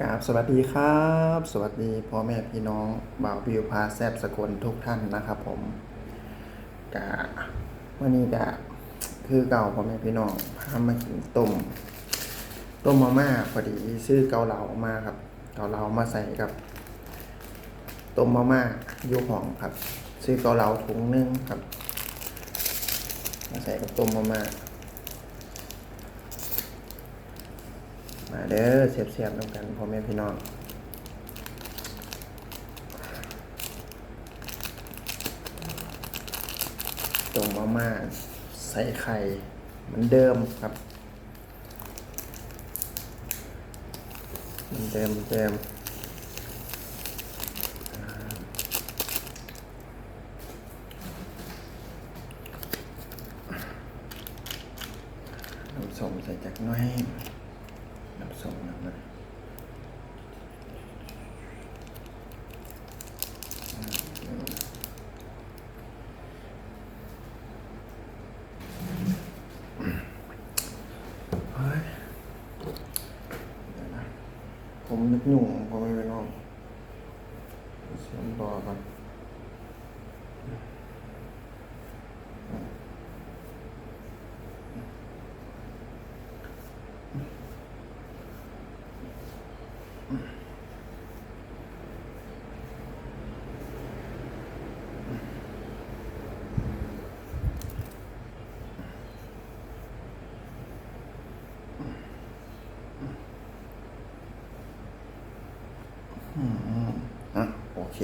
กราบสวัสดีครับ สวัสดีพ่อแม่พี่น้องบ่าววิวพาแซบสกลทุกท่านนะครับ ผมกะวันนี้กะคือเก่าพ่อแม่พี่น้องพามากินต้มต้มมาม่าพอดีซื้อเกาเหลามาครับ เกาเหลามาใส่กับต้มมาม่ายูหองครับ ซื้อเกาเหลาถุงนึงครับ มาใส่กับต้มมาม่า มาเด้อเสียบๆนำกันพ่อแม่พี่น้องตรงมาม่าใส่ไข่เหมือนเดิมครับเหมือนเดิมเหมือนเดิมน้ำส้มใส่จากน้อย น้ำส้มน้ำมันเฮ้ยเดี๋ยวนะผมนึกหยุ่งผมไม่ไปนอกเสียงต่อก่อนอะโอ เค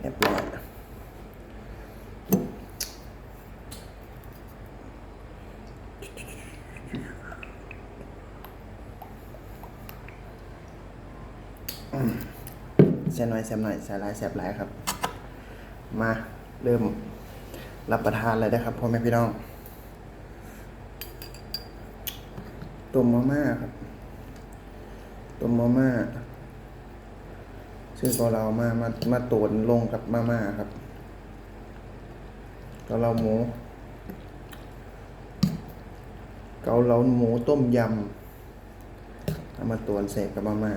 เรียบร้อยอืมแซ่บหน่อยแซ่บหน่อยส่หลายแซ่บหลายครับ มาเริ่มรับประทานเลยนะครับพ่อแม่พี่น้องต้มมาม่าครับต้มมาม่า ซึ่อตัวเรามามามาตูนลงกับมาม่าครับเกาเหลาหมู เกาเหลาหมูต้มยำเอามาตวนเสกกับมาม่า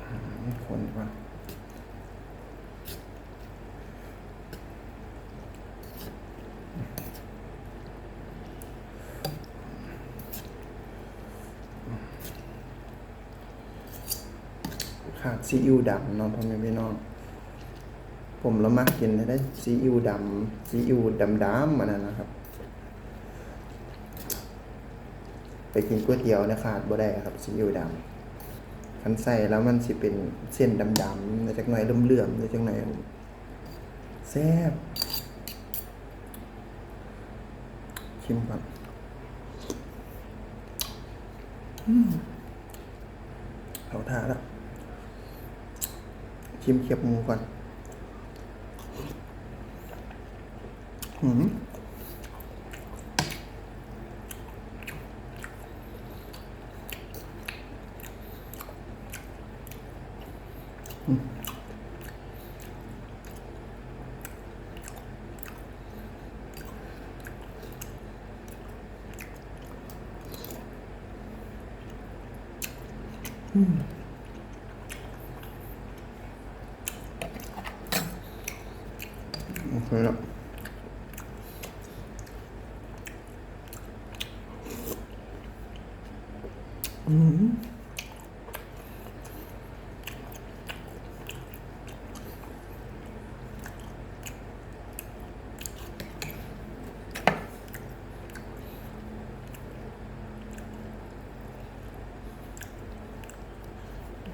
อืมคนว่า ขาดซีอิ๊วดำเนาะพ่อแม่พี่น้องผมละมักกินได้ซีอิ๊วดำซีอิ๊วดำดำมันนั้นะครับ ไปกินก๋วยเตี๋ยวนะขาดบ่ได้ครับซีอิ๊วดำคันใส่แล้วมันสิเป็นเส้นดำๆในจากหน่อยเลื่อมๆในจากหน่อยแซ่บชิมก่อนเอาท่าแล้ว ชิมเขียบหมูก่อนหืมอืมโอ เคแล้วอืม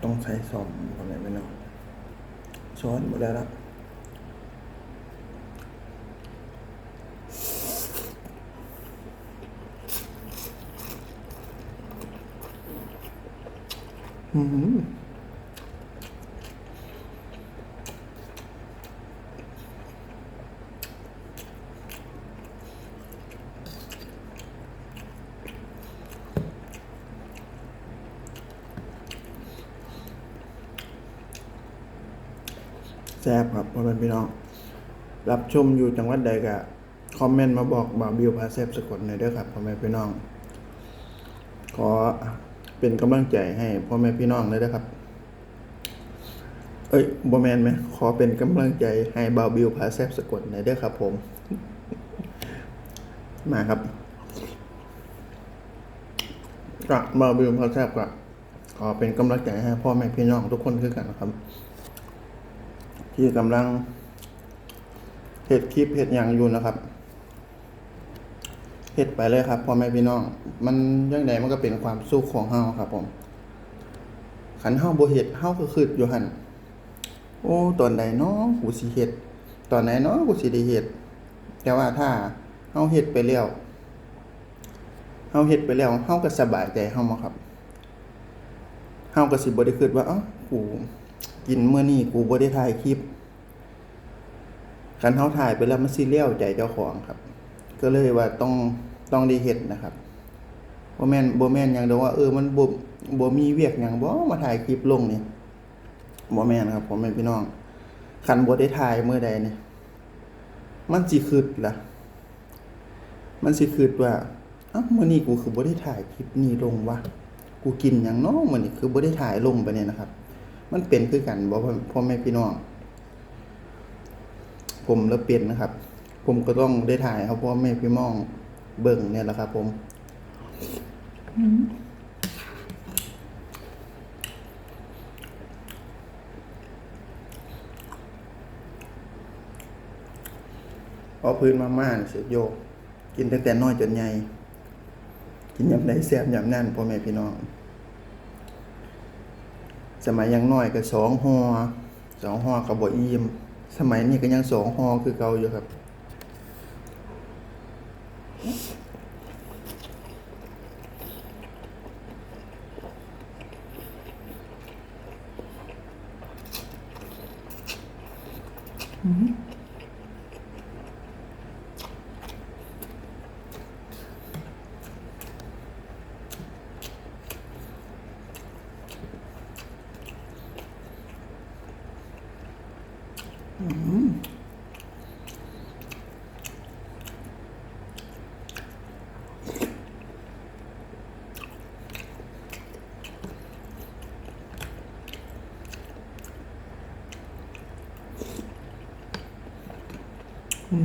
ต้องใช้สอมอะไรไม่นอนช้อนหมดแล้วละ อืมแซ่บครับพ่อแม่พี่น้อง รับชมอยู่จังหวัดใดก็คอมเมนต์มาบอกบ่าวบิวพาเซฟสะกดหน่อยเด้อครับพ่อแม่พี่น้อง ขอ เป็นกำลังใจให้พ่อแม่พี่น้องเลยนะครับ เอ้ยบอแมนไหมขอเป็นกำลังใจให้บาวบิวพาเซฟสะกดหน่อยเด้อครับ ผม มาครับก็บ่าวบิวพาเซฟก็ขอเป็นกำลังใจให้พ่อแม่พี่น้องทุกคนคือกันนะครับ ที่กำลังเฮ็ดคลิปเฮ็ดอย่างอยู่นะครับ เฮ็ดไปเลยครับพ่อแม่พี่น้อง มันยังไงมันก็เป็นความสุขของเฮาครับผมขันเฮาบ่เฮ็ดเฮาก็คืดอยู่หั่นโอ้ตอนใดเนาะกูสิเฮ็ดตอนไหนเนาะกูสิได้เฮ็ดแต่ว่าถ้าเฮาเฮ็ดไปแล้วเฮาเฮ็ดไปแล้วเฮาก็สบายใจเฮาครับเฮาก็สิบ่ได้คิดว่าเอ้ากูกินมื้อนี้กูบ่ได้ถ่ายคลิปคันเฮาถ่ายไปแล้วมันสิเลี้ยวใจเจ้าของครับ ก็เลยว่าต้อง ต้องได้เฮ็ดนะครับบ่แม่นบ่แม่นหยังดอกว่าเออมันบ่บ่มีเวียกหยังบ่มาถ่ายคลิปลงนี่บ่แม่นครับผมแม่พี่น้องคันบ่ได้ถ่ายเมื้อใดนี่มันสิคิดล่ะ มันสิคิดว่าเอ้ามื้อนี้กูคือบ่ได้ถ่ายคลิปนี้ลงวะกูกินหยังเนาะมื้อนี้คือบ่ได้ถ่ายลงไปเนี่ยนะครับ มันเป็นคือกันบ่พ่อแม่พี่น้อง ผมแล้วเปลี่ยนนะครับ ผมก็ต้องได้ถ่ายครับเพราะว่าแม่พี่มอง เบิ่งเนี่ยแหละครับผมพอพื้นมาม่าเสียโยก กินตั้งแต่น้อยจนใหญ่กินยำไหนแซ่บยำนั่นพ่อแม่พี่น้อง สมัยยังน้อยก็สองหอสองหอกับบ่อิ่มสมัยนี้ก็ยังสองหอคือเก่าอยู่ครับ Mm-hmm. ช่วง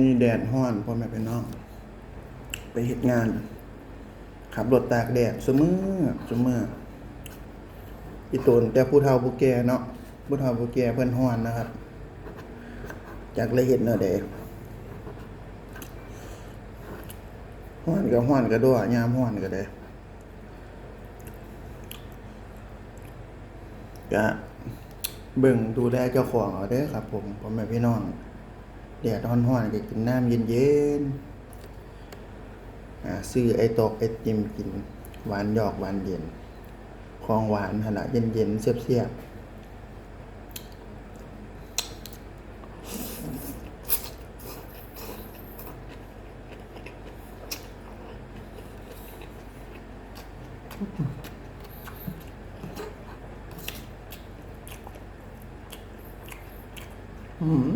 นี้แดดห้อนพ่อแม่พี่น้อง ไปเฮ็ดงาน ขับรถตากแดดเสมอเสมออีตนแต่ผู้เฒ่าผู้แก่เนาะผู้เฒ่าผู้แก่เพิ่นห้อนนะครับ จากเลยเฮ็ดเนาะเด้ ห้อนก็ห้อนก็ด้วยยามห้อนก็ได้ก็เบิ่งดูแลเจ้าของเอาเด้อครับ ผมพ่อแม่พี่น้องแดดร้อนๆก็กินน้ำเย็นๆอ่าซื้อไอตอกไอติมกิน หวานหยอกหวานเย็น ของหวานขนาดเย็นๆเสียบๆ อืม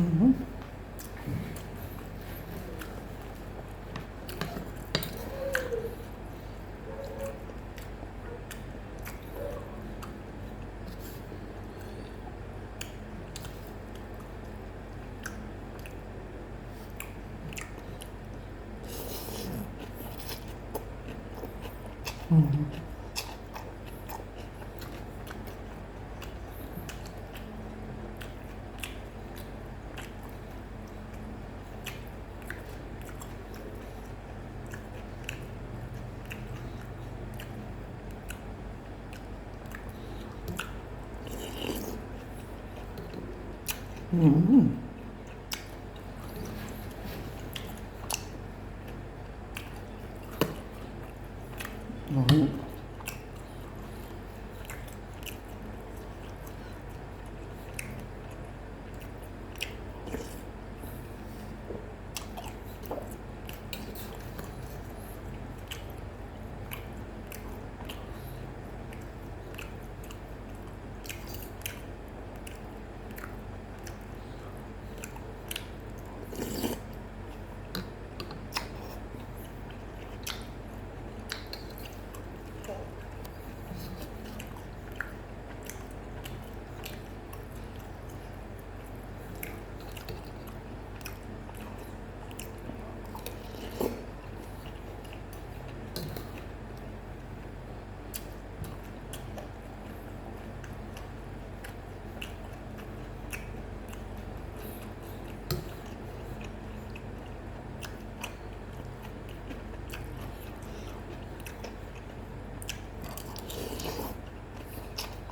ร้อ น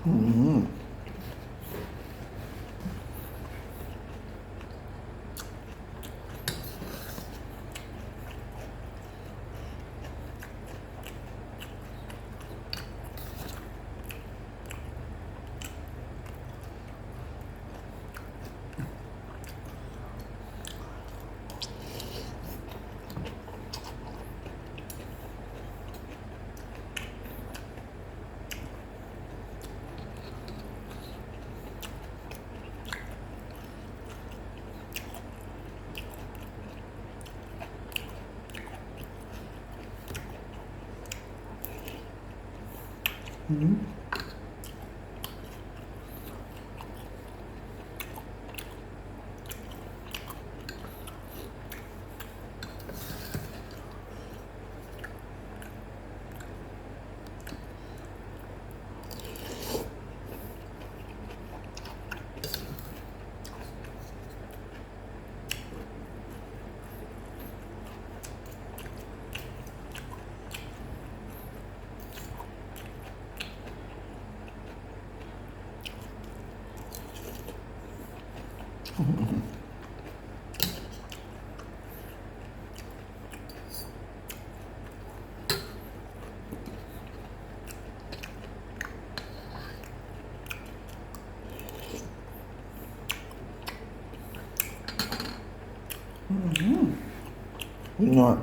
อืม ยิ่ งนอน